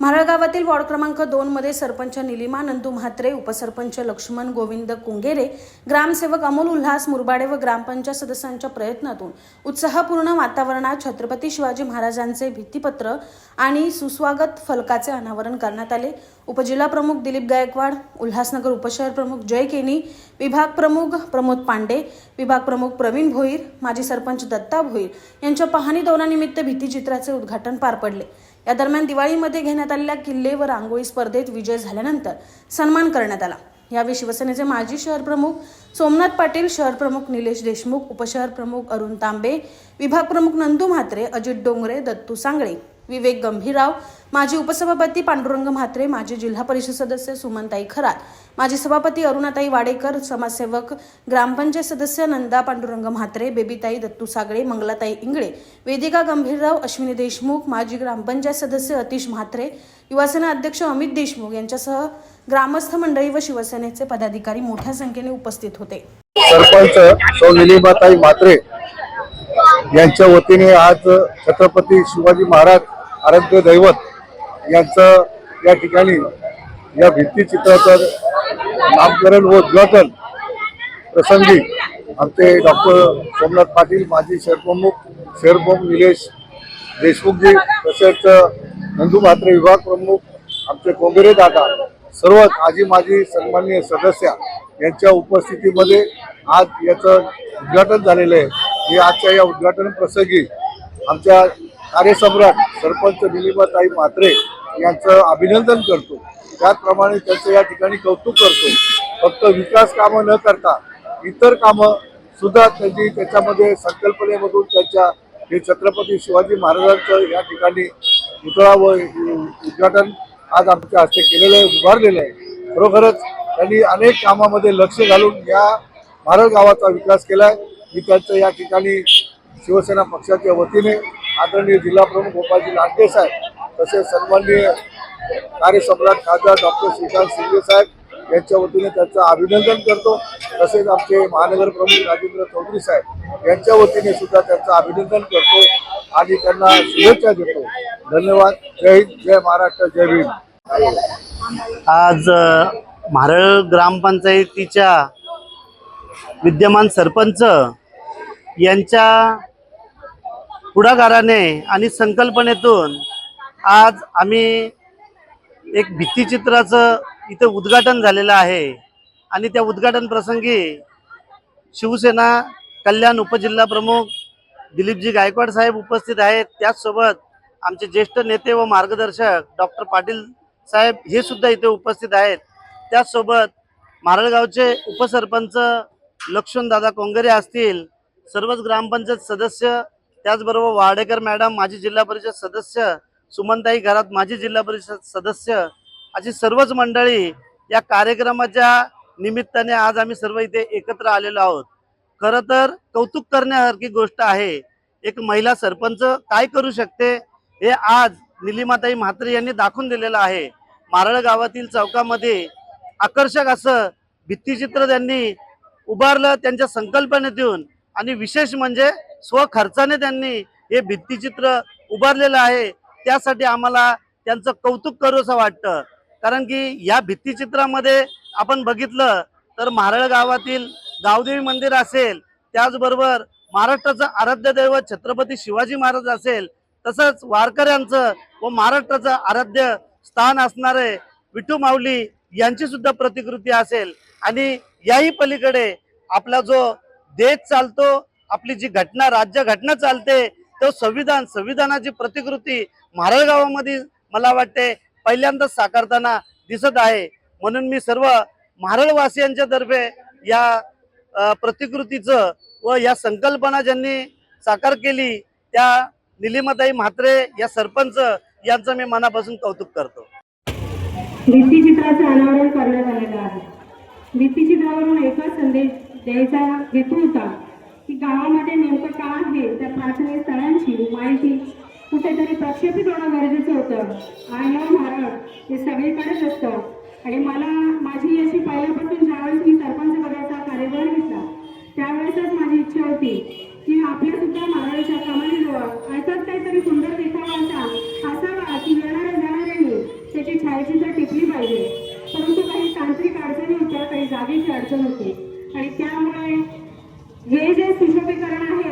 मारळगावातील ward क्रमांक दोन मध्ये सरपंच निलिमा नंदू म्हात्रे उपसरपंच लक्ष्मण गोविंद कुंगेरे ग्रामसेवक अमोल उल्हास मुरबाडे व ग्रामपंचायत सदस्यांच्या प्रयत्नातून उत्साहपूर्ण वातावरणात छत्रपती शिवाजी महाराजांचे भित्तीपत्र आणि सुस्वागत फलकाचे अनावरण करण्यात आले. उपजिल्हा प्रमुख दिलीप गायकवाड उल्हासनगर उपशहर प्रमुख जय केनी विभाग प्रमुख प्रमोद पांडे विभाग प्रमुख प्रवीण भोईर माजी सरपंच दत्ता भोईर यांच्या पाहणी दौरानिमित्त भित्तीचित्राचे उद्घाटन पार पडले. या दरम्यान दिवाळीमध्ये घेण्यात आलेल्या किल्ले व रांगोळी स्पर्धेत विजय झाल्यानंतर सन्मान करण्यात आला. यावेळी शिवसेनेचे माजी शहर प्रमुख सोमनाथ पाटील शहर प्रमुख निलेश देशमुख उपशहर प्रमुख अरुण तांबे विभाग प्रमुख नंदू म्हात्रे अजित डोंगरे दत्तू सांगळे विवेक गंभीरराव माजी उपसभापती पांडुरंग म्हात्रे माजी जिल्हा परिषद सदस्य सुमनताई खरात माजी सभापती अरुणाताई वाडेकर समाजसेवक ग्रामपंचायत सदस्य नंदा पांडुरंग म्हात्रे बेबीताई दत्तू सागळे मंगलाताई इंगळे वेदिका गंभीरराव अश्विनी देशमुख माजी ग्रामपंचायत सदस्य अतिश म्हात्रे युवासेना अध्यक्ष अमित देशमुख यांच्यासह ग्रामस्थ मंडळी व शिवसेनेचे पदाधिकारी मोठ्या संख्येने उपस्थित होते. सरपंच सौ निलिमाताई म्हात्रे यांच्या वतीने आज छत्रपती शिवाजी महाराज आराध्य दैवत यांचं या ठिकाणी या भित्तीचित्राचं नामकरण व उद्घाटन प्रसंगी आमचे डॉक्टर सोमनाथ पाटील माजी शहरप्रमुख शहरप्रमुख निलेश देशमुखजी तसेच नंदू म्हात्रे विभाग प्रमुख आमचे कोंबेरे दादा सर्व आजी माजी सन्माननीय सदस्य यांच्या उपस्थितीमध्ये आज याचं उद्घाटन झालेलं आहे. हे आजच्या या उद्घाटन प्रसंगी आमच्या कार्यसम्राट सरपंच निलिमाताई म्हात्रे यांचं अभिनंदन करतो. त्याचप्रमाणे त्यांचं या ठिकाणी कौतुक करतो. फक्त विकास कामं न करता इतर कामं सुद्धा त्यांची त्याच्यामध्ये संकल्पनेमधून त्यांच्या हे छत्रपती शिवाजी महाराजांचं या ठिकाणी पुतळा व उद्घाटन आज आमच्या हस्ते केलेलं आहे उभारलेलं आहे. खरोखरच त्यांनी अनेक कामामध्ये लक्ष घालून या भारत गावाचा विकास केला आहे मी त्यांचं या ठिकाणी शिवसेना पक्षाच्या वतीने आदरणीय जिल्हा प्रमुख गोपालजी लांडे साहेब तसेच सन्माननीय कार्यसम्राट खासदार डॉक्टर श्रीकांत शिंदे साहेब यांच्या वतीने त्यांचं अभिनंदन करतो. तसेच आमचे महानगर प्रमुख राजेंद्र चौधरी साहेब यांच्या वतीने सुद्धा त्यांचं अभिनंदन करतो आणि त्यांना शुभेच्छा देतो. धन्यवाद. जय हिंद जय महाराष्ट्र जय भीम. आज म्हारळ ग्रामपंचायतीच्या विद्यमान सरपंच यांच्या पुढाकाराने आणि संकल्पनेतून आज आम्ही एक भित्तीचित्राचं इथं उद्घाटन झालेलं आहे. आणि त्या उद्घाटन प्रसंगी शिवसेना कल्याण उपजिल्हा प्रमुख दिलीपजी गायकवाड साहेब उपस्थित आहेत. त्याचसोबत आमचे ज्येष्ठ नेते व मार्गदर्शक डॉक्टर पाटील साहेब हे सुद्धा इथे उपस्थित आहेत. त्याचसोबत मारळगावचे उपसरपंच लक्ष्मणदादा कोंगरे असतील सर्वच ग्रामपंचायत सदस्य त्याचबरोबर वाडेकर मॅडम माजी जिल्हा परिषद सदस्य सुमनताई घरात माजी जिल्हा परिषद सदस्य अशी सर्वच मंडळी या कार्यक्रमाच्या निमित्ताने आज आम्ही सर्व इथे एकत्र आलेलो आहोत. खरं तर कौतुक करण्यासारखी गोष्ट आहे. एक महिला सरपंच काय करू शकते हे आज निलिमाताई म्हात्रे यांनी दाखवून दिलेलं आहे. मारळ गावातील चौकामध्ये आकर्षक असं भित्तीचित्र त्यांनी उभारलं त्यांच्या संकल्पने देऊन आणि विशेष म्हणजे स्वखर्चाने त्यांनी हे भित्तीचित्र उभारलेलं आहे त्यासाठी आम्हाला त्यांचं कौतुक करू असं वाटतं. कारण की या भित्तीचित्रामध्ये आपण बघितलं तर मारळ गावातील गावदेवी मंदिर असेल त्याचबरोबर महाराष्ट्राचं आराध्य दैवत छत्रपती शिवाजी महाराज असेल तसंच वारकऱ्यांचं व महाराष्ट्राचं आराध्य स्थान असणारे विठू माऊली यांची सुद्धा प्रतिकृती असेल. आणि याही पलीकडे आपला जो देश चालतो आपली जी घटना राज्य घटना चालते तो संविधान संविधानाची प्रतिकृती मारळगावामध्ये मला वाटते पहिल्यांदाच साकारताना दिसत आहे. म्हणून मी सर्व मारळवासियांच्या तर्फे या प्रतिकृतीचं व या संकल्पना ज्यांनी साकार केली त्या निलिमाताई म्हात्रे या सरपंच यांचं मी मनापासून कौतुक करतो. यायचा हेतू होता की गावामध्ये नेमकं काय आहे? त्या प्रार्थने स्थळांची माहिती कुठेतरी प्रक्षेपित होणं गरजेचं होतं. आणि भारत हे सगळीकडेच असतं. आणि मला माझी अशी पहिल्यापासून ज्यावेळेस मी सरपंच पदाचा कार्यभार घेतला. त्यावेळेसच माझी इच्छा होती Y eso es lo.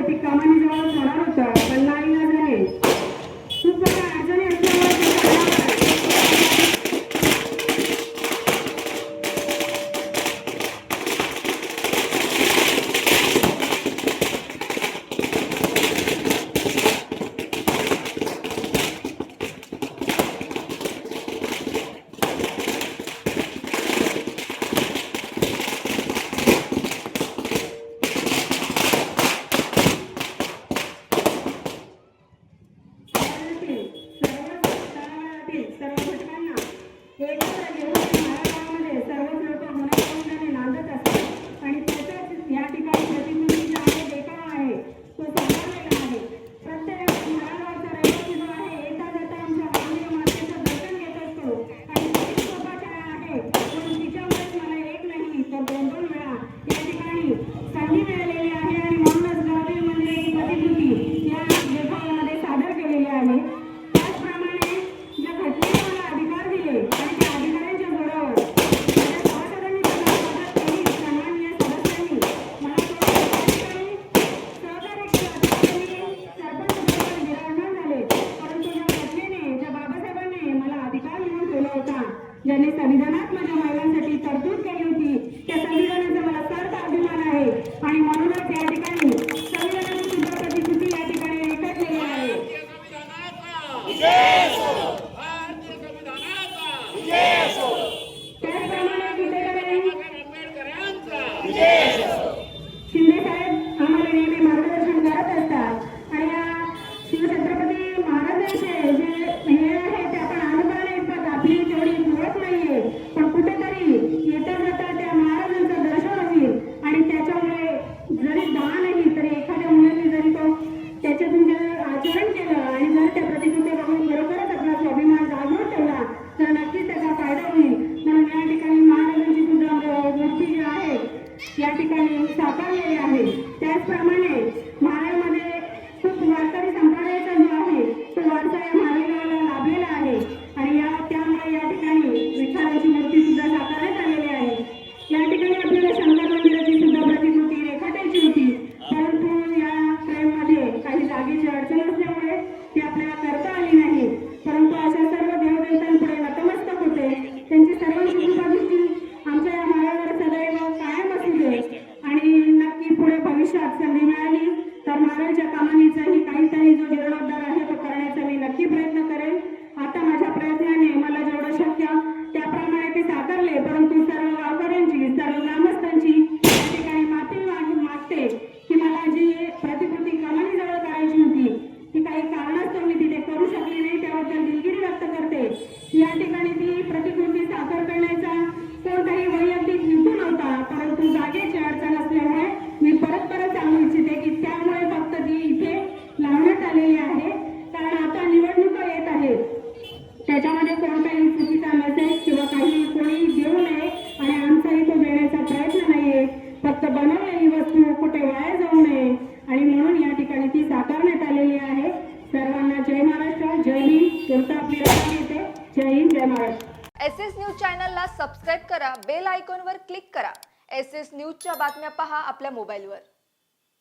फक्त बनवलेली वस्तू कुठे वाया जाऊ नये. आणि म्हणून या ठिकाणी ती साकारण्यात आलेली आहे. सर्वांना जय महाराष्ट्र. जय हिंद. तुमचा आपली रचना येते. जय हिंद जय महाराष्ट्र. एस एस न्यूज चॅनलला सबस्क्राईब करा. बेल आयकॉनवर क्लिक करा. एस एस न्यूजच्या बातम्या पहा आपल्या मोबाईलवर.